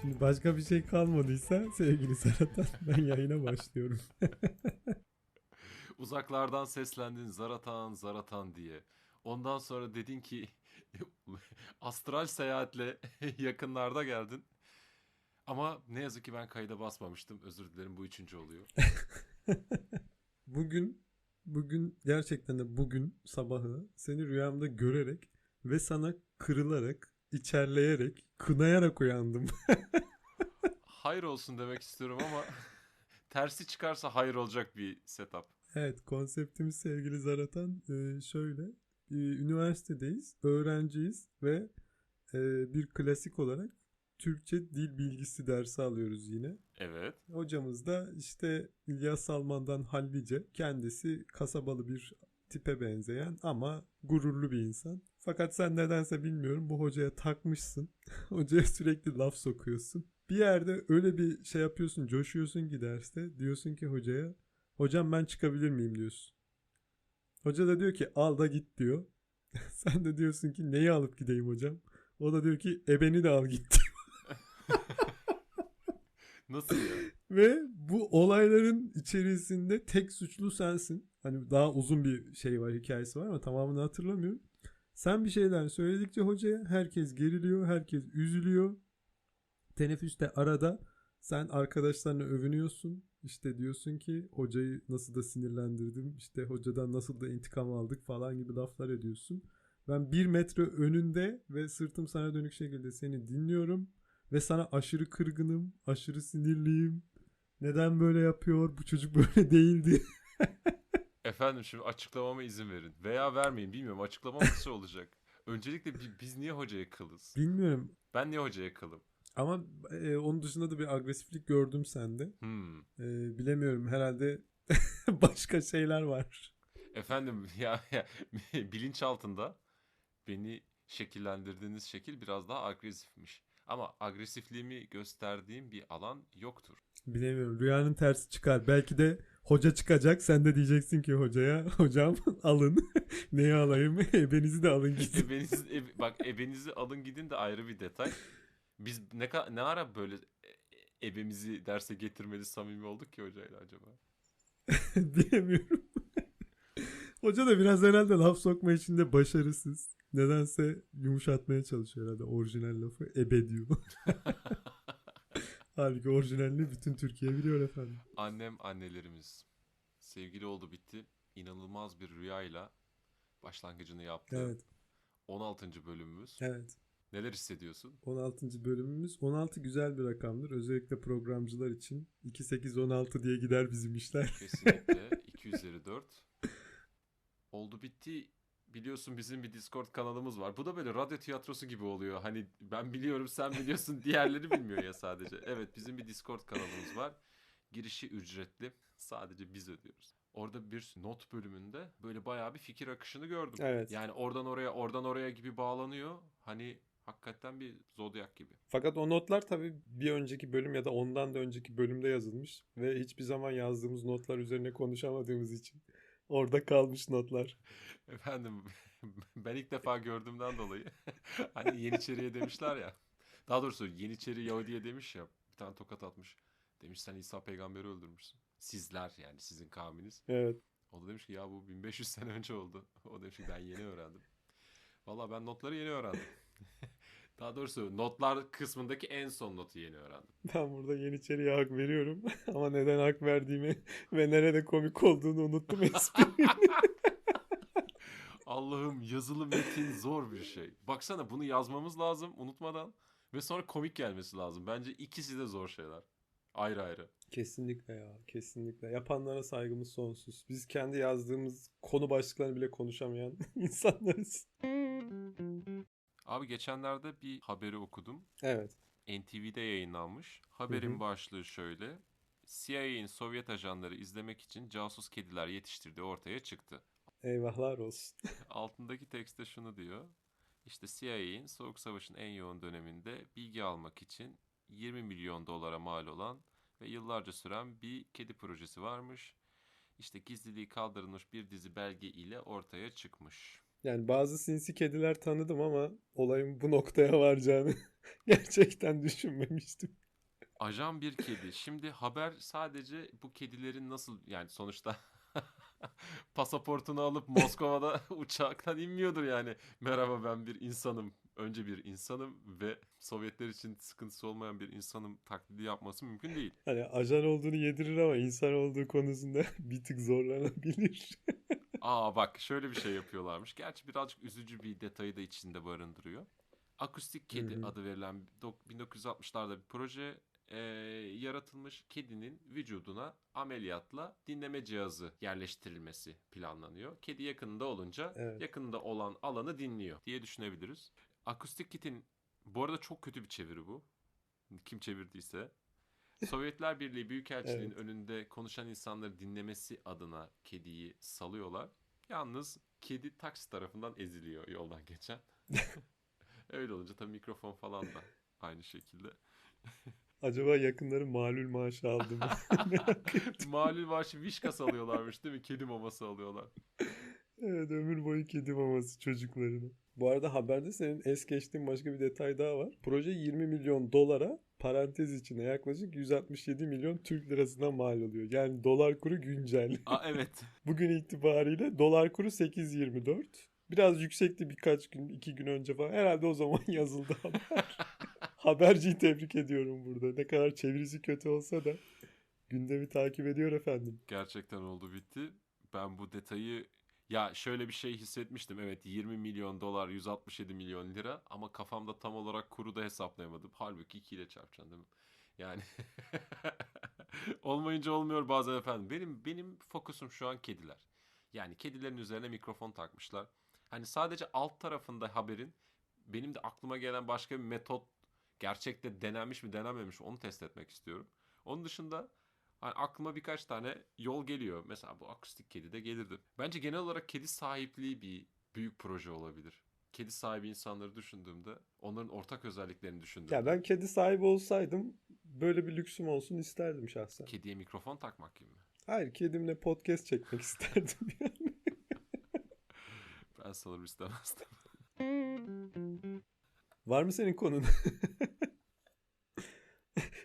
Şimdi başka bir şey kalmadıysa sevgili Seratan ben yayına başlıyorum. Uzaklardan seslendin Zaratan Zaratan diye. Ondan sonra dedin ki astral seyahatle yakınlarda geldin. Ama ne yazık ki ben kayda basmamıştım. Özür dilerim bu üçüncü oluyor. Bugün bugün gerçekten de bugün sabahı seni rüyamda görerek ve sana kırılarak, içerleyerek, kınayarak uyandım. Hayır olsun demek istiyorum ama tersi çıkarsa hayır olacak bir setup. Evet konseptimiz sevgili Zaratan e, şöyle. E, Üniversitedeyiz, öğrenciyiz ve e, bir klasik olarak Türkçe dil bilgisi dersi alıyoruz yine. Evet. Hocamız da işte İlyas Salman'dan hallice. Kendisi kasabalı bir tipe benzeyen ama gururlu bir insan. Fakat sen nedense bilmiyorum bu hocaya takmışsın. hocaya sürekli laf sokuyorsun. Bir yerde öyle bir şey yapıyorsun, coşuyorsun ki derste. Diyorsun ki hocaya, hocam ben çıkabilir miyim diyorsun. Hoca da diyor ki al da git diyor. sen de diyorsun ki neyi alıp gideyim hocam? O da diyor ki ebeni de al git. Nasıl ya? Ve bu olayların içerisinde tek suçlu sensin. Hani daha uzun bir şey var, hikayesi var ama tamamını hatırlamıyorum. Sen bir şeyler söyledikçe hocaya herkes geriliyor, herkes üzülüyor. Teneffüste arada sen arkadaşlarına övünüyorsun. İşte diyorsun ki hocayı nasıl da sinirlendirdim, işte hocadan nasıl da intikam aldık falan gibi laflar ediyorsun. Ben bir metre önünde ve sırtım sana dönük şekilde seni dinliyorum. Ve sana aşırı kırgınım, aşırı sinirliyim. Neden böyle yapıyor? Bu çocuk böyle değildi. Efendim şimdi açıklamama izin verin. Veya vermeyin bilmiyorum. Açıklamam nasıl olacak? Öncelikle bi- biz niye hocaya kılız? Bilmiyorum Ben niye hocaya kılım? ama e, onun dışında da bir agresiflik gördüm sende. Hmm. E, bilemiyorum herhalde başka şeyler var. Efendim ya, ya bilinç altında beni şekillendirdiğiniz şekil biraz daha agresifmiş. Ama agresifliğimi gösterdiğim bir alan yoktur. Bilemiyorum rüyanın tersi çıkar. Belki de hoca çıkacak sen de diyeceksin ki hocaya hocam alın. Neyi alayım? Ebenizi de alın gidin. Ebenizi, ebe- bak ebenizi alın gidin de ayrı bir detay. Biz ne, ne ara böyle e- ebemizi derse getirmeli samimi olduk ki hocayla acaba? Bilemiyorum. Hoca da biraz herhalde laf sokma içinde başarısız. Nedense yumuşatmaya çalışıyor herhalde orijinal lafı. Ebe diyor. Halbuki orijinalini bütün Türkiye biliyor efendim. Annem annelerimiz. Sevgili oldu bitti. İnanılmaz bir rüyayla başlangıcını yaptı. Evet. 16. bölümümüz. Evet. Neler hissediyorsun? 16. bölümümüz. 16 güzel bir rakamdır. Özellikle programcılar için. 2-8-16 diye gider bizim işler. Kesinlikle 2 üzeri 4. Oldu bitti. Biliyorsun bizim bir Discord kanalımız var. Bu da böyle radyo tiyatrosu gibi oluyor. Hani ben biliyorum sen biliyorsun diğerleri bilmiyor ya sadece. Evet bizim bir Discord kanalımız var. Girişi ücretli. Sadece biz ödüyoruz. Orada bir not bölümünde böyle bayağı bir fikir akışını gördüm. Evet. Yani oradan oraya oradan oraya gibi bağlanıyor. Hani hakikaten bir zodyak gibi. Fakat o notlar tabii bir önceki bölüm ya da ondan da önceki bölümde yazılmış. Ve hiçbir zaman yazdığımız notlar üzerine konuşamadığımız için orada kalmış notlar. Efendim ben ilk defa gördüğümden dolayı hani Yeniçeri'ye demişler ya. Daha doğrusu Yeniçeri Yahudi'ye demiş ya. Bir tane tokat atmış. Demiş sen İsa peygamberi öldürmüşsün. Sizler yani sizin kavminiz. Evet. O da demiş ki ya bu 1500 sene önce oldu. O demiş ki ben yeni öğrendim. Valla ben notları yeni öğrendim. Daha doğrusu notlar kısmındaki en son notu yeni öğrendim. Ben burada Yeniçeri'ye hak veriyorum. Ama neden hak verdiğimi ve nerede komik olduğunu unuttum esprinin. Allah'ım yazılı metin zor bir şey. Baksana bunu yazmamız lazım unutmadan ve sonra komik gelmesi lazım. Bence ikisi de zor şeyler. Ayrı ayrı. kesinlikle ya. Kesinlikle. Yapanlara saygımız sonsuz. Biz kendi yazdığımız konu başlıklarını bile konuşamayan insanlarız. Abi geçenlerde bir haberi okudum. Evet. NTV'de yayınlanmış. Haberin Hı hı. başlığı şöyle. CIA'in Sovyet ajanları izlemek için casus kediler yetiştirdiği ortaya çıktı. Eyvahlar olsun. Altındaki tekste şunu diyor. İşte CIA'in Soğuk Savaş'ın en yoğun döneminde bilgi almak için 20 milyon dolara mal olan ve yıllarca süren bir kedi projesi varmış. İşte gizliliği kaldırılmış bir dizi belge ile ortaya çıkmış. Yani bazı sinsi kediler tanıdım ama olayın bu noktaya varacağını gerçekten düşünmemiştim. Ajan bir kedi. Şimdi haber sadece bu kedilerin nasıl yani sonuçta pasaportunu alıp Moskova'da uçaktan inmiyordur yani. Merhaba ben bir insanım. Önce bir insanım ve Sovyetler için sıkıntısı olmayan bir insanım taklidi yapması mümkün değil. Hani ajan olduğunu yedirir ama insan olduğu konusunda bir tık zorlanabilir. Aa bak şöyle bir şey yapıyorlarmış. Gerçi birazcık üzücü bir detayı da içinde barındırıyor. Akustik Kedi Hı hı. adı verilen dok- 1960'larda bir proje e, yaratılmış kedinin vücuduna ameliyatla dinleme cihazı yerleştirilmesi planlanıyor. Kedi yakınında olunca Evet. yakında olan alanı dinliyor diye düşünebiliriz. Akustik Kit'in bu arada çok kötü bir çeviri bu. Kim çevirdiyse. Sovyetler Birliği Büyükelçiliği'nin Evet. önünde konuşan insanları dinlemesi adına kediyi salıyorlar. Yalnız kedi taksi tarafından eziliyor yoldan geçen. Öyle olunca tabii mikrofon falan da aynı şekilde. Acaba yakınları malul maaşı aldı mı? Malul başı vişkas alıyorlarmış değil mi? Kedi maması alıyorlar. Evet ömür boyu kedi maması çocuklarına. Bu arada haberde senin es geçtiğin başka bir detay daha var. Proje 20 milyon dolara parantez içine yaklaşık 167 milyon Türk lirasına mal oluyor. Yani dolar kuru güncel. Aa evet. Bugün itibariyle dolar kuru 8.24. Biraz yüksekti birkaç gün, iki gün önce falan. Herhalde o zaman yazıldı haber. Haberciyi tebrik ediyorum burada. Ne kadar çevirisi kötü olsa da gündemi takip ediyor efendim. Gerçekten oldu bitti. Ben bu detayı ya şöyle bir şey hissetmiştim. Evet 20 milyon dolar 167 milyon lira ama kafamda tam olarak kuru da hesaplayamadım. Halbuki 2 ile çarpacaksın değil mi? Yani olmayınca olmuyor bazen efendim. Benim benim fokusum şu an kediler. Yani kedilerin üzerine mikrofon takmışlar. Hani sadece alt tarafında haberin benim de aklıma gelen başka bir metot gerçekte denenmiş mi denenmemiş mi onu test etmek istiyorum. Onun dışında Hani aklıma birkaç tane yol geliyor. Mesela bu akustik kedi de gelirdi. Bence genel olarak kedi sahipliği bir büyük proje olabilir. Kedi sahibi insanları düşündüğümde, onların ortak özelliklerini düşündüğümde. Ya ben kedi sahibi olsaydım böyle bir lüksüm olsun isterdim şahsen. Kediye mikrofon takmak gibi mi? Hayır kedimle podcast çekmek isterdim yani. Ben sanırım istemezdim. Var mı senin konun?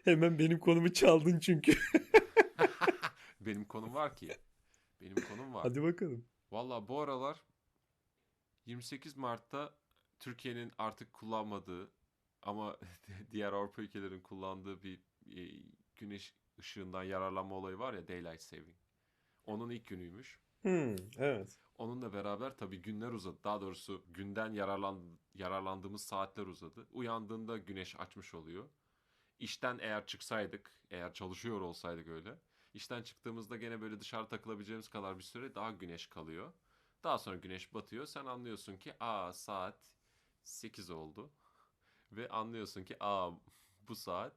Hemen benim konumu çaldın çünkü. Benim konum var ki. Benim konum var. Hadi bakalım. Valla bu aralar 28 Mart'ta Türkiye'nin artık kullanmadığı ama diğer Avrupa ülkelerin kullandığı bir e, güneş ışığından yararlanma olayı var ya Daylight Saving. Onun ilk günüymüş. Hmm, evet. Onunla beraber tabii günler uzadı. Daha doğrusu günden yararlan, yararlandığımız saatler uzadı. Uyandığında güneş açmış oluyor. İşten eğer çıksaydık, eğer çalışıyor olsaydık öyle. İşten çıktığımızda gene böyle dışarı takılabileceğimiz kadar bir süre daha güneş kalıyor. Daha sonra güneş batıyor. Sen anlıyorsun ki aa saat 8 oldu. Ve anlıyorsun ki aa bu saat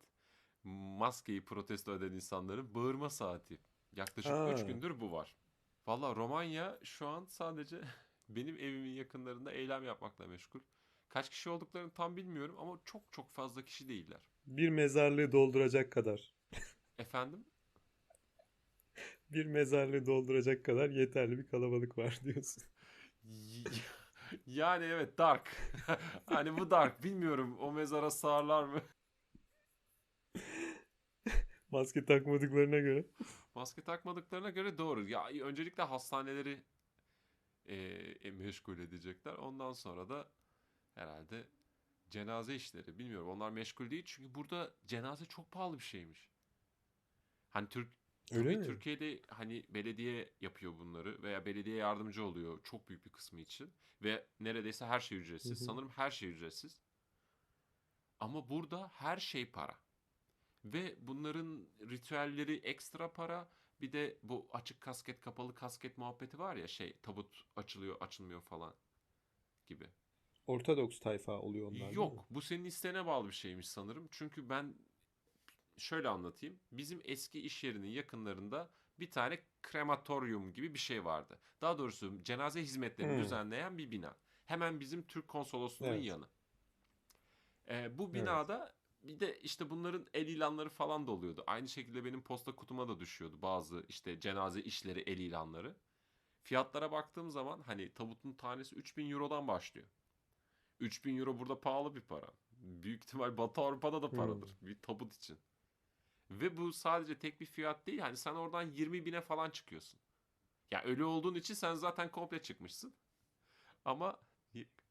maskeyi protesto eden insanların bağırma saati. Yaklaşık Ha. 3 gündür bu var. Valla Romanya şu an sadece benim evimin yakınlarında eylem yapmakla meşgul. Kaç kişi olduklarını tam bilmiyorum ama çok çok fazla kişi değiller. Bir mezarlığı dolduracak kadar. Efendim? Bir mezarlığı dolduracak kadar yeterli bir kalabalık var diyorsun. Yani evet dark. hani bu dark. Bilmiyorum o mezara sığarlar mı? Maske takmadıklarına göre. Maske takmadıklarına göre doğru. Ya öncelikle hastaneleri e, meşgul edecekler. Ondan sonra da herhalde cenaze işleri. Bilmiyorum. Onlar meşgul değil çünkü burada cenaze çok pahalı bir şeymiş. Hani Türk Öyle tabii mi? Türkiye'de hani belediye yapıyor bunları veya belediye yardımcı oluyor çok büyük bir kısmı için ve neredeyse her şey ücretsiz. Hı hı. Sanırım her şey ücretsiz. Ama burada her şey para. Ve bunların ritüelleri ekstra para. Bir de bu açık kasket kapalı kasket muhabbeti var ya şey tabut açılıyor açılmıyor falan gibi. Ortodoks tayfa oluyor onlar. Yok bu senin isteğine bağlı bir şeymiş sanırım. Çünkü ben şöyle anlatayım. Bizim eski iş yerinin yakınlarında bir tane krematoryum gibi bir şey vardı. Daha doğrusu cenaze hizmetlerini Hmm. düzenleyen bir bina. Hemen bizim Türk konsolosluğunun Evet. yanı. Ee, bu binada bir de işte bunların el ilanları falan da oluyordu. Aynı şekilde benim posta kutuma da düşüyordu bazı işte cenaze işleri el ilanları. fiyatlara baktığım zaman hani tabutun tanesi 3000 Euro'dan başlıyor. 3000 Euro burada pahalı bir para. Büyük ihtimal Batı Avrupa'da da paradır bir tabut için. Ve bu sadece tek bir fiyat değil. Hani sen oradan 20 bine falan çıkıyorsun. Ya ölü olduğun için sen zaten komple çıkmışsın. Ama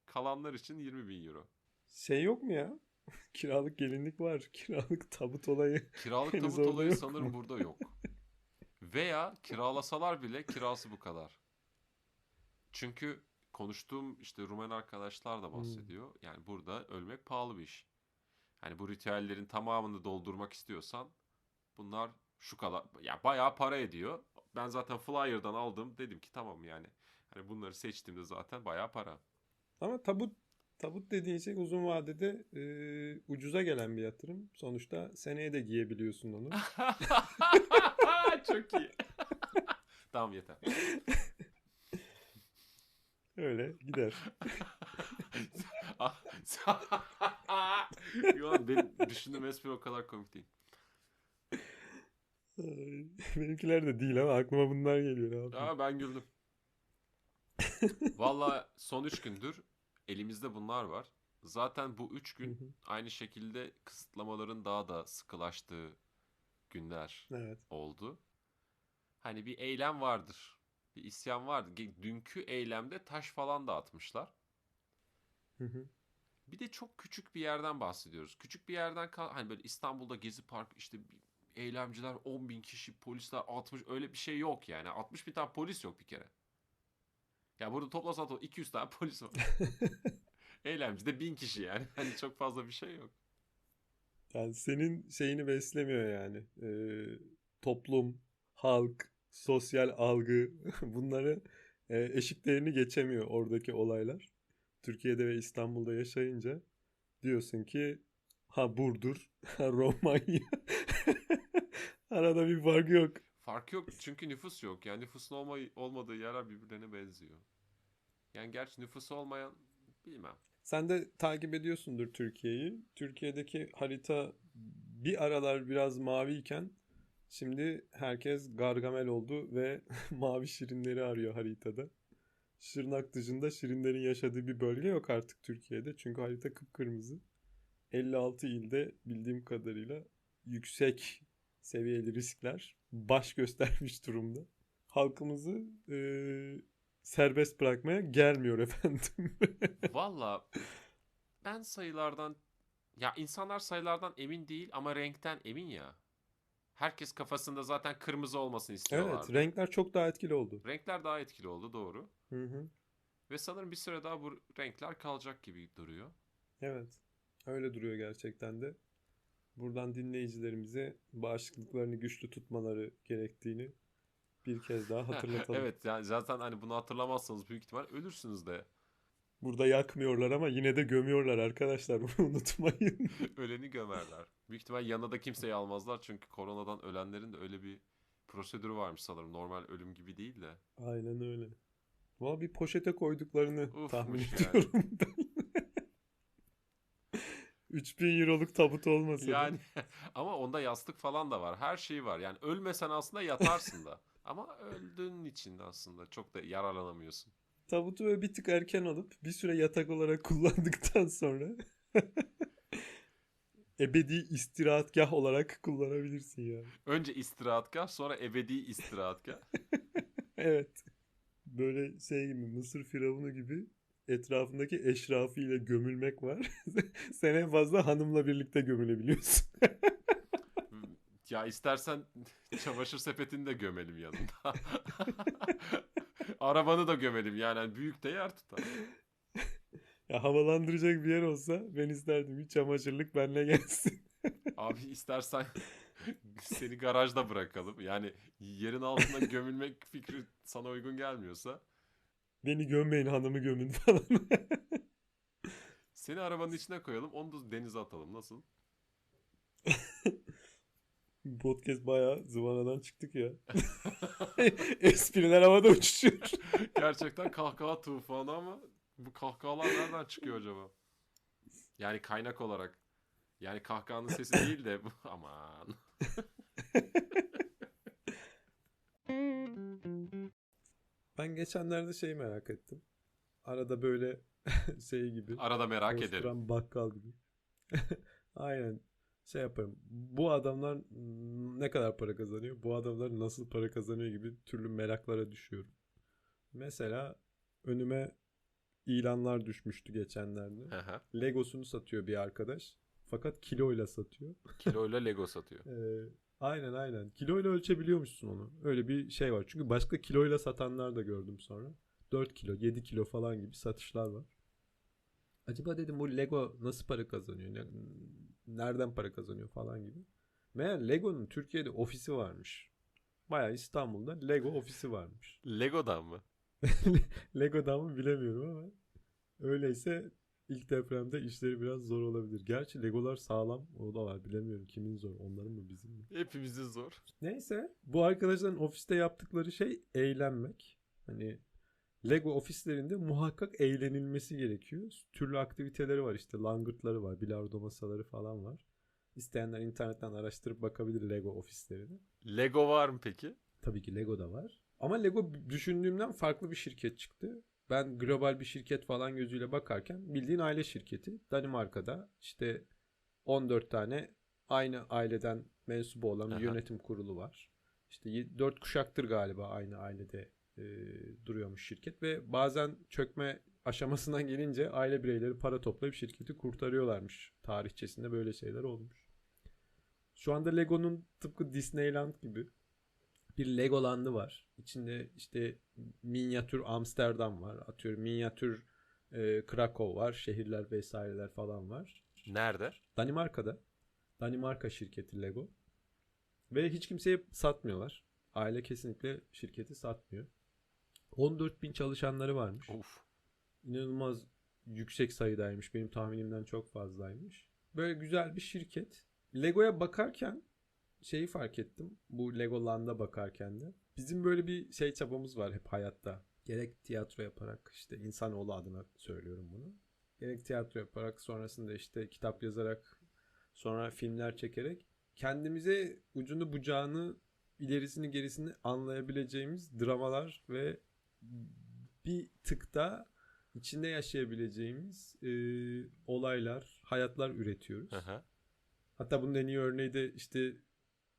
kalanlar için 20 bin euro. Şey yok mu ya? Kiralık gelinlik var. Kiralık tabut olayı. Kiralık tabut olayı sanırım mu? burada yok. Veya kiralasalar bile kirası bu kadar. Çünkü konuştuğum işte Rumen arkadaşlar da bahsediyor. Yani burada ölmek pahalı bir iş. Hani bu ritüellerin tamamını doldurmak istiyorsan bunlar şu kadar ya bayağı para ediyor. Ben zaten Flyer'dan aldım. Dedim ki tamam yani. Hani bunları seçtiğimde zaten bayağı para. Ama tabut tabut dediğin şey uzun vadede e, ucuza gelen bir yatırım. Sonuçta seneye de giyebiliyorsun onu. Çok iyi. tamam yeter. Öyle gider. Yo, benim düşündüğüm espri o kadar komik değil. Benimkiler de değil ama aklıma bunlar geliyor. Ne? Aa, ben güldüm. Valla son 3 gündür elimizde bunlar var. Zaten bu 3 Hı gün aynı şekilde kısıtlamaların daha da sıkılaştığı günler Evet. oldu. Hani bir eylem vardır. Bir isyan vardı. Dünkü eylemde taş falan dağıtmışlar. Hı hı. Bir de çok küçük bir yerden bahsediyoruz. Küçük bir yerden hani böyle İstanbul'da Gezi Park işte bir- eylemciler 10 bin kişi, polisler 60 öyle bir şey yok yani. 60 bin tane polis yok bir kere. Ya burada toplasan to 200 tane polis var. Eylemci de 1000 kişi yani. Hani çok fazla bir şey yok. Yani senin şeyini beslemiyor yani. Ee, toplum, halk, sosyal algı bunları e, eşiklerini geçemiyor oradaki olaylar. Türkiye'de ve İstanbul'da yaşayınca diyorsun ki ha Burdur, ha Romanya. Arada bir fark yok. Fark yok çünkü nüfus yok. Yani nüfusun olma, olmadığı yerler birbirlerine benziyor. Yani gerçi nüfusu olmayan bilmem. Sen de takip ediyorsundur Türkiye'yi. Türkiye'deki harita bir aralar biraz maviyken şimdi herkes Gargamel oldu ve mavi şirinleri arıyor haritada. Şırnak dışında şirinlerin yaşadığı bir bölge yok artık Türkiye'de. Çünkü harita kıpkırmızı. 56 ilde bildiğim kadarıyla yüksek seviyeli riskler baş göstermiş durumda. Halkımızı eee, serbest bırakmaya gelmiyor efendim. Valla ben sayılardan ya insanlar sayılardan emin değil ama renkten emin ya. Herkes kafasında zaten kırmızı olmasını istiyorlardı. Evet, renkler çok daha etkili oldu. Renkler daha etkili oldu doğru. Hı hı. Ve sanırım bir süre daha bu renkler kalacak gibi duruyor. Evet. Öyle duruyor gerçekten de. Buradan dinleyicilerimize bağışıklıklarını güçlü tutmaları gerektiğini bir kez daha hatırlatalım. evet yani zaten hani bunu hatırlamazsanız büyük ihtimal ölürsünüz de. Burada yakmıyorlar ama yine de gömüyorlar arkadaşlar. Bunu unutmayın. Öleni gömerler. Büyük ihtimal yanına da kimseyi almazlar çünkü koronadan ölenlerin de öyle bir prosedürü varmış sanırım. Normal ölüm gibi değil de. Aynen öyle. Valla bir poşete koyduklarını Ufmuş tahmin yani. ediyorum ben. 3000 euroluk tabut olmasa da. Yani ama onda yastık falan da var. Her şeyi var. Yani ölmesen aslında yatarsın da. Ama öldüğün için aslında çok da yararlanamıyorsun. Tabutu böyle bir tık erken alıp bir süre yatak olarak kullandıktan sonra ebedi istirahatgah olarak kullanabilirsin yani. Önce istirahatgah sonra ebedi istirahatgah. Evet. Böyle şey gibi Mısır firavunu gibi etrafındaki eşrafıyla gömülmek var. Sen en fazla hanımla birlikte gömülebiliyorsun. Ya istersen çamaşır sepetini de gömelim yanında. Arabanı da gömelim yani Hani büyük de yer tutar. ya havalandıracak bir yer olsa ben isterdim bir çamaşırlık benle gelsin. Abi istersen seni garajda bırakalım. Yani yerin altına gömülmek fikri sana uygun gelmiyorsa Beni gömmeyin hanımı gömün falan. seni arabanın içine koyalım onu da denize atalım. Nasıl? Podcast bayağı zıvanadan çıktık ya. Espriler havada uçuşuyor. Gerçekten kahkaha tufanı ama bu kahkahalar nereden çıkıyor acaba? Yani kaynak olarak. Yani kahkahanın sesi değil de aman. Ben geçenlerde şeyi merak ettim. Arada böyle şey gibi. Arada merak ederim. bakkal gibi. Aynen. Şey yaparım. Bu adamlar ne kadar para kazanıyor? Bu adamlar nasıl para kazanıyor gibi türlü meraklara düşüyorum. Mesela önüme ilanlar düşmüştü geçenlerde. Hı. Legosunu satıyor bir arkadaş. Fakat kiloyla satıyor. Kiloyla Lego satıyor. Ee, aynen aynen. Kiloyla ölçebiliyormuşsun onu. Öyle bir şey var. Çünkü başka kiloyla satanlar da gördüm sonra. 4 kilo, 7 kilo falan gibi satışlar var. Acaba dedim bu Lego nasıl para kazanıyor? Ne- Nereden para kazanıyor falan gibi. Meğer Lego'nun Türkiye'de ofisi varmış. Bayağı İstanbul'da Lego ofisi varmış. Lego'dan mı? Lego'dan mı bilemiyorum ama öyleyse ilk depremde işleri biraz zor olabilir. Gerçi Legolar sağlam. O da var. Bilemiyorum kimin zor. Onların mı bizim mi? Hepimizin zor. Neyse bu arkadaşların ofiste yaptıkları şey eğlenmek. Hani Lego ofislerinde muhakkak eğlenilmesi gerekiyor. Türlü aktiviteleri var işte langırtları var, bilardo masaları falan var. İsteyenler internetten araştırıp bakabilir Lego ofislerine. Lego var mı peki? Tabii ki Lego da var. Ama Lego düşündüğümden farklı bir şirket çıktı. Ben global bir şirket falan gözüyle bakarken bildiğin aile şirketi. Danimarka'da işte 14 tane aynı aileden mensubu olan bir Aha. yönetim kurulu var. İşte 4 kuşaktır galiba aynı ailede e, duruyormuş şirket ve bazen çökme aşamasından gelince aile bireyleri para toplayıp şirketi kurtarıyorlarmış. Tarihçesinde böyle şeyler olmuş. Şu anda Lego'nun tıpkı Disneyland gibi bir Legoland'ı var. İçinde işte minyatür Amsterdam var. Atıyorum minyatür e, Krakow var. Şehirler vesaireler falan var. Nerede? Danimarka'da. Danimarka şirketi Lego. Ve hiç kimseye satmıyorlar. Aile kesinlikle şirketi satmıyor. 14 bin çalışanları varmış. Uf. İnanılmaz yüksek sayıdaymış. Benim tahminimden çok fazlaymış. Böyle güzel bir şirket. Lego'ya bakarken şeyi fark ettim. Bu Legoland'a bakarken de. Bizim böyle bir şey çabamız var hep hayatta. Gerek tiyatro yaparak işte insanoğlu adına söylüyorum bunu. Gerek tiyatro yaparak sonrasında işte kitap yazarak sonra filmler çekerek kendimize ucunu bucağını ilerisini gerisini anlayabileceğimiz dramalar ve bir tıkta içinde yaşayabileceğimiz e, olaylar, hayatlar üretiyoruz. Hı. Hatta bunun en iyi örneği de işte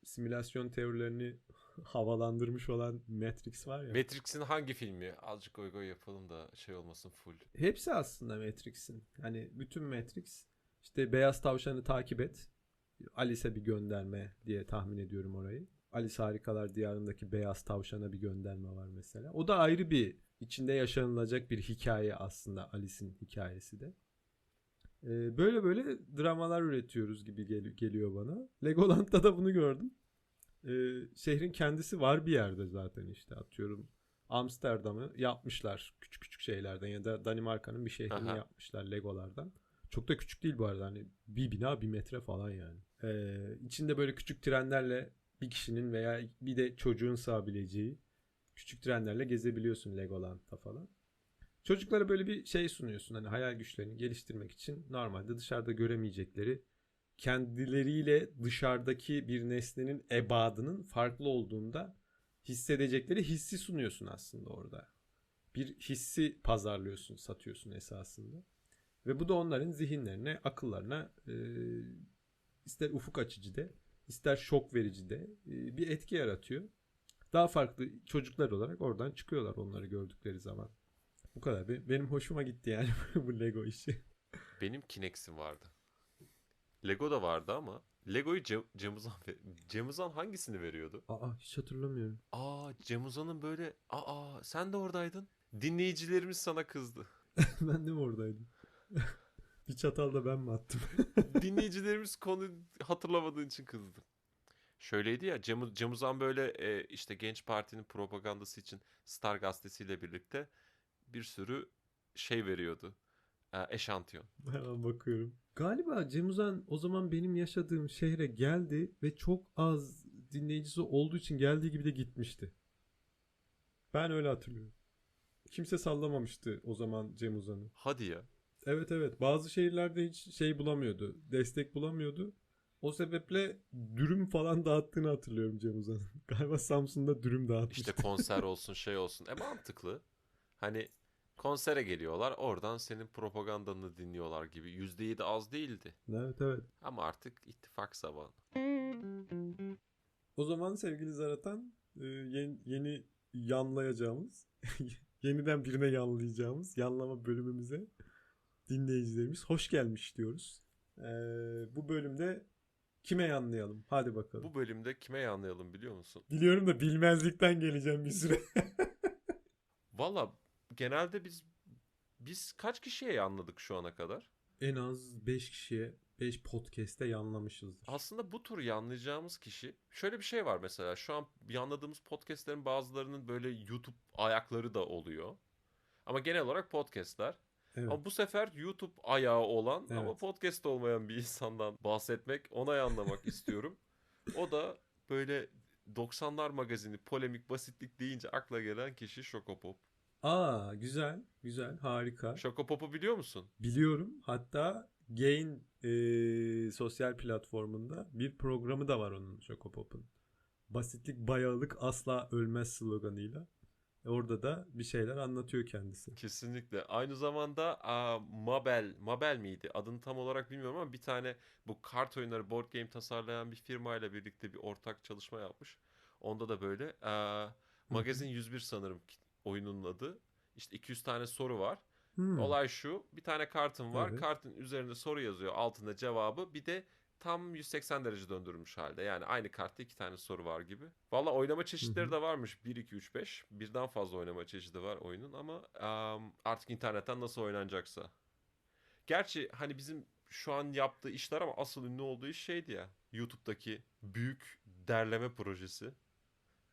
simülasyon teorilerini havalandırmış olan Matrix var ya. Matrix'in hangi filmi? Azıcık goy goy yapalım da şey olmasın full. Hepsi aslında Matrix'in. Yani bütün Matrix işte beyaz tavşanı takip et. Alice'e bir gönderme diye tahmin ediyorum orayı. Alice Harikalar Diyarı'ndaki beyaz tavşana bir gönderme var mesela. O da ayrı bir içinde yaşanılacak bir hikaye aslında Alice'in hikayesi de. Ee, böyle böyle dramalar üretiyoruz gibi gel- geliyor bana. Legoland'da da bunu gördüm. Ee, şehrin kendisi var bir yerde zaten işte atıyorum. Amsterdam'ı yapmışlar küçük küçük şeylerden ya da Danimarka'nın bir şehrini Aha. yapmışlar Legolardan. Çok da küçük değil bu arada hani bir bina bir metre falan yani. Ee, içinde böyle küçük trenlerle bir kişinin veya bir de çocuğun sığabileceği küçük trenlerle gezebiliyorsun Legoland'da falan. Çocuklara böyle bir şey sunuyorsun hani hayal güçlerini geliştirmek için normalde dışarıda göremeyecekleri kendileriyle dışarıdaki bir nesnenin ebadının farklı olduğunda hissedecekleri hissi sunuyorsun aslında orada. Bir hissi pazarlıyorsun, satıyorsun esasında. Ve bu da onların zihinlerine, akıllarına e, ister ufuk açıcı de, ister şok verici de e, bir etki yaratıyor. Daha farklı çocuklar olarak oradan çıkıyorlar onları gördükleri zaman. Bu kadar. Be- Benim hoşuma gitti yani bu Lego işi. Benim Kinex'im vardı. Lego da vardı ama Lego'yu Cem, Cem Uzan ve- Cem Uzan hangisini veriyordu? Aa hiç hatırlamıyorum. Aa Cem Uzan'ın böyle aa sen de oradaydın. Dinleyicilerimiz sana kızdı. ben de mi oradaydım? bir çatal da ben mi attım? Dinleyicilerimiz konu hatırlamadığın için kızdı. Şöyleydi ya Cem, Cem Uzan böyle e, işte Genç Parti'nin propagandası için Star gazetesiyle birlikte bir sürü şey veriyordu. E, eşantiyon. Hemen bakıyorum. Galiba Cem Uzan o zaman benim yaşadığım şehre geldi ve çok az dinleyicisi olduğu için geldiği gibi de gitmişti. Ben öyle hatırlıyorum. Kimse sallamamıştı o zaman Cem Uzan'ı. Hadi ya. Evet evet bazı şehirlerde hiç şey bulamıyordu. Destek bulamıyordu. O sebeple dürüm falan dağıttığını hatırlıyorum Cem Uzan'ın. Galiba Samsun'da dürüm dağıtmış. İşte konser olsun şey olsun. E mantıklı. Hani konsere geliyorlar oradan senin propagandanı dinliyorlar gibi. %7 az değildi. Evet evet. Ama artık ittifak zamanı. O zaman sevgili Zaratan e, yeni, yeni yanlayacağımız, yeniden birine yanlayacağımız yanlama bölümümüze dinleyicilerimiz hoş gelmiş diyoruz. E, bu bölümde kime yanlayalım? Hadi bakalım. Bu bölümde kime yanlayalım biliyor musun? Biliyorum da bilmezlikten geleceğim bir süre. Valla genelde biz biz kaç kişiye yanladık şu ana kadar? en az 5 kişiye 5 podcast'te yanlamışızdır. Aslında bu tür yanlayacağımız kişi şöyle bir şey var mesela şu an yanladığımız podcastlerin bazılarının böyle YouTube ayakları da oluyor. Ama genel olarak podcastler. Evet. Ama bu sefer YouTube ayağı olan ama Evet. podcast olmayan bir insandan bahsetmek, ona yanlamak istiyorum. O da böyle 90'lar magazini polemik basitlik deyince akla gelen kişi Şokopop. Aa güzel, güzel, harika. Şokopop'u biliyor musun? Biliyorum. Hatta Gain e, sosyal platformunda bir programı da var onun Şokopop'un. Basitlik bayağılık asla ölmez sloganıyla. Orada da bir şeyler anlatıyor kendisi. Kesinlikle. Aynı zamanda aa, Mabel, Mabel miydi? Adını tam olarak bilmiyorum ama bir tane bu kart oyunları, board game tasarlayan bir firmayla birlikte bir ortak çalışma yapmış. Onda da böyle aa, Magazin 101 sanırım oyunun adı. İşte 200 tane soru var. Hmm. Olay şu. Bir tane kartın var. Evet. Kartın üzerinde soru yazıyor. Altında cevabı. Bir de tam 180 derece döndürülmüş halde. Yani aynı kartta iki tane soru var gibi. Valla oynama çeşitleri de varmış. 1, 2, 3, 5. Birden fazla oynama çeşidi var oyunun ama am, artık internetten nasıl oynanacaksa. Gerçi hani bizim şu an yaptığı işler ama asıl ünlü olduğu iş şeydi ya. YouTube'daki büyük derleme projesi.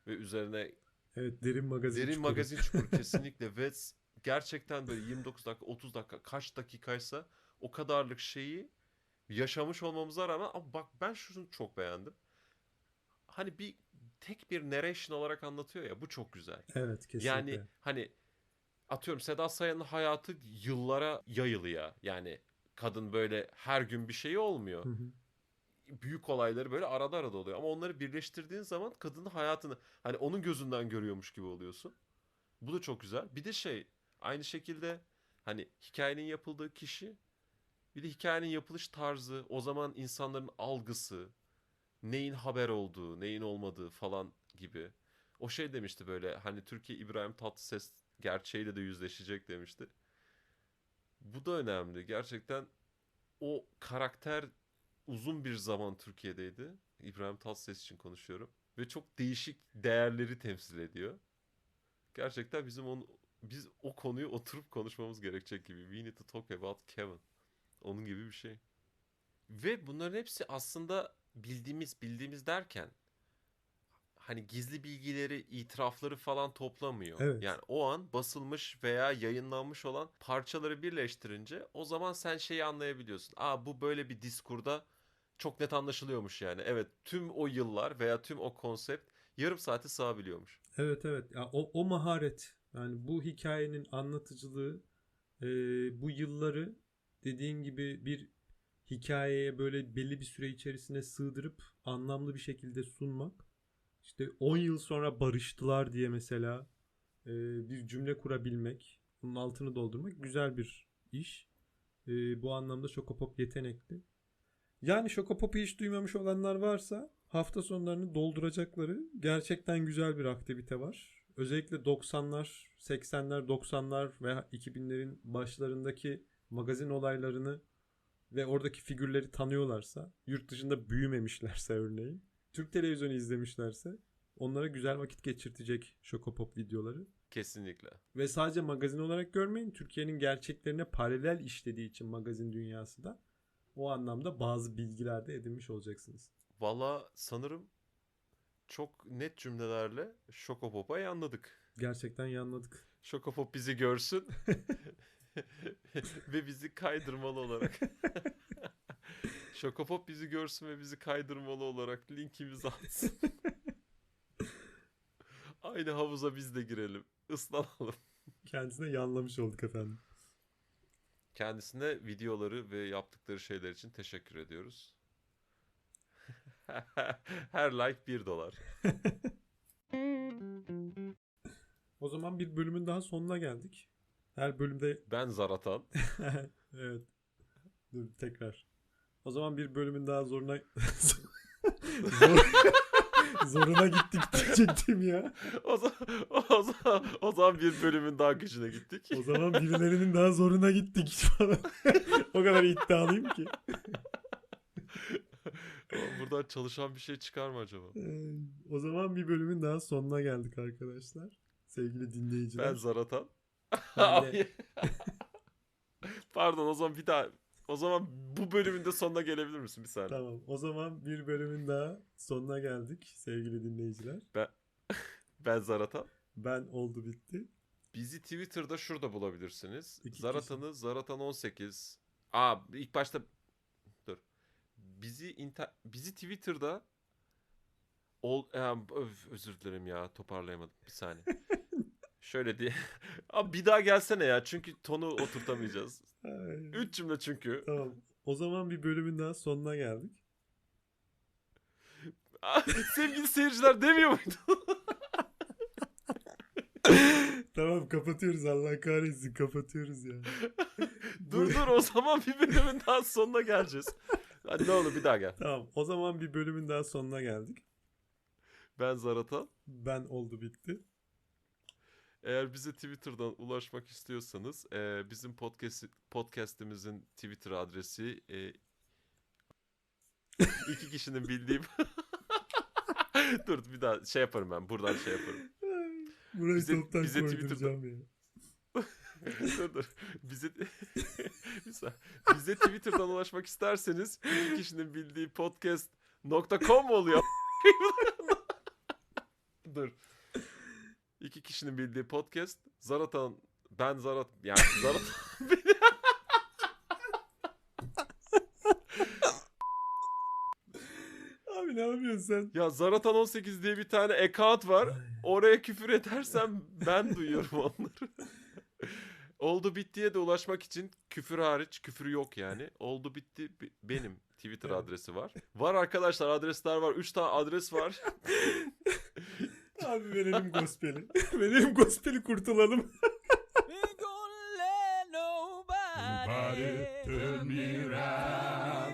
Ve üzerine Evet derin magazin Derin çukuru. magazin çukuru kesinlikle ve gerçekten böyle 29 dakika 30 dakika kaç dakikaysa o kadarlık şeyi yaşamış olmamıza rağmen ama bak ben şunu çok beğendim. Hani bir tek bir narration olarak anlatıyor ya bu çok güzel. Evet kesinlikle. Yani hani atıyorum Seda Sayan'ın hayatı yıllara yayılı ya. Yani kadın böyle her gün bir şey olmuyor Hı hı. Büyük olayları böyle arada arada oluyor. Ama onları birleştirdiğin zaman kadının hayatını hani onun gözünden görüyormuş gibi oluyorsun. Bu da çok güzel. Bir de şey aynı şekilde hani hikayenin yapıldığı kişi bir de hikayenin yapılış tarzı o zaman insanların algısı neyin haber olduğu neyin olmadığı falan gibi. O şey demişti böyle hani Türkiye İbrahim Tatlıses gerçeğiyle de yüzleşecek demişti. Bu da önemli. Gerçekten o karakter uzun bir zaman Türkiye'deydi. İbrahim Tatlıses için konuşuyorum. Ve çok değişik değerleri temsil ediyor. Gerçekten bizim onu, biz o konuyu oturup konuşmamız gerekecek gibi. We need to talk about Kevin. Onun gibi bir şey. Ve bunların hepsi aslında bildiğimiz bildiğimiz derken hani gizli bilgileri, itirafları falan toplamıyor. Evet. Yani o an basılmış veya yayınlanmış olan parçaları birleştirince o zaman sen şeyi anlayabiliyorsun. Aa bu böyle bir diskurda çok net anlaşılıyormuş yani. Evet tüm o yıllar veya tüm o konsept yarım saate sığabiliyormuş. Evet evet. Ya, o, o maharet yani bu hikayenin anlatıcılığı e, bu yılları dediğin gibi bir hikayeye böyle belli bir süre içerisine sığdırıp anlamlı bir şekilde sunmak. İşte 10 yıl sonra barıştılar diye mesela e, bir cümle kurabilmek, bunun altını doldurmak güzel bir iş. E, bu anlamda Şokopop yetenekli. Yani Şokopop'u hiç duymamış olanlar varsa hafta sonlarını dolduracakları gerçekten güzel bir aktivite var. Özellikle 90'lar, 80'ler, 90'lar veya 2000'lerin başlarındaki magazin olaylarını ve oradaki figürleri tanıyorlarsa, yurt dışında büyümemişlerse örneğin, Türk televizyonu izlemişlerse onlara güzel vakit geçirtecek Şokopop videoları. Kesinlikle. Ve sadece magazin olarak görmeyin. Türkiye'nin gerçeklerine paralel işlediği için magazin dünyası da o anlamda bazı bilgiler de edinmiş olacaksınız. Valla sanırım çok net cümlelerle Şokopop'a anladık. Gerçekten yanladık. Şokopop bizi görsün ve bizi kaydırmalı olarak. Şokopop bizi görsün ve bizi kaydırmalı olarak linkimizi atsın. Aynı havuza biz de girelim. Islanalım. Kendisine yanlamış olduk efendim. Kendisine videoları ve yaptıkları şeyler için teşekkür ediyoruz. Her like 1 dolar. O zaman bir bölümün daha sonuna geldik. Her bölümde Ben Zaratan. evet. Dur tekrar. O zaman bir bölümün daha zoruna Zor... zoruna gittik diyecektim ya. O zaman, o zaman, o zaman bir bölümün daha gücüne gittik. O zaman birilerinin daha zoruna gittik falan. o kadar iddialıyım ki. Ama Buradan çalışan bir şey çıkar mı acaba? Ee, O zaman bir bölümün daha sonuna geldik arkadaşlar. Sevgili dinleyiciler. Ben Zaratan. Ben de-. Pardon o zaman bir daha o zaman bu bölümün de sonuna gelebilir misin bir saniye? Tamam. O zaman bir bölümün daha sonuna geldik sevgili dinleyiciler. Ben Zaratan. Ben oldu bitti. Bizi Twitter'da şurada bulabilirsiniz. İki Zaratan'ı Zaratan18. Aa ilk başta dur. Bizi inter... bizi Twitter'da ol e, öf, özür dilerim ya toparlayamadım bir saniye. Şöyle diye. Abi bir daha gelsene ya çünkü tonu oturtamayacağız. Ay, Üç cümle çünkü. Tamam. O zaman bir bölümün daha sonuna geldik. Sevgili seyirciler demiyor muydu? tamam kapatıyoruz Allah kahretsin kapatıyoruz ya. dur dur o zaman bir bölümün daha sonuna geleceğiz. Hadi ne olur bir daha gel. Tamam o zaman bir bölümün daha sonuna geldik. Ben Zaratan. Ben oldu bitti. Eğer bize Twitter'dan ulaşmak istiyorsanız e, bizim podcast podcast'imizin Twitter adresi e, iki kişinin bildiğim Dur bir daha şey yaparım ben buradan şey yaparım. Ay, Burayı Bize- toptan bize ya. dur dur. Bize bize Twitter'dan ulaşmak isterseniz iki kişinin bildiği podcast.com mu oluyor? dur. İki kişinin bildiği podcast Zaratan ben Zarat yani Zarat Abi ne yapıyorsun sen? ya Zaratan 18 diye bir tane account var. Oraya küfür edersem ben duyuyorum onları. Oldu bittiye de ulaşmak için küfür hariç küfür yok yani. Oldu bitti bi- benim Twitter adresi var. Var arkadaşlar adresler var. 3 tane adres var. Abi verelim gospeli. verelim gospeli kurtulalım. Nobody turn me around.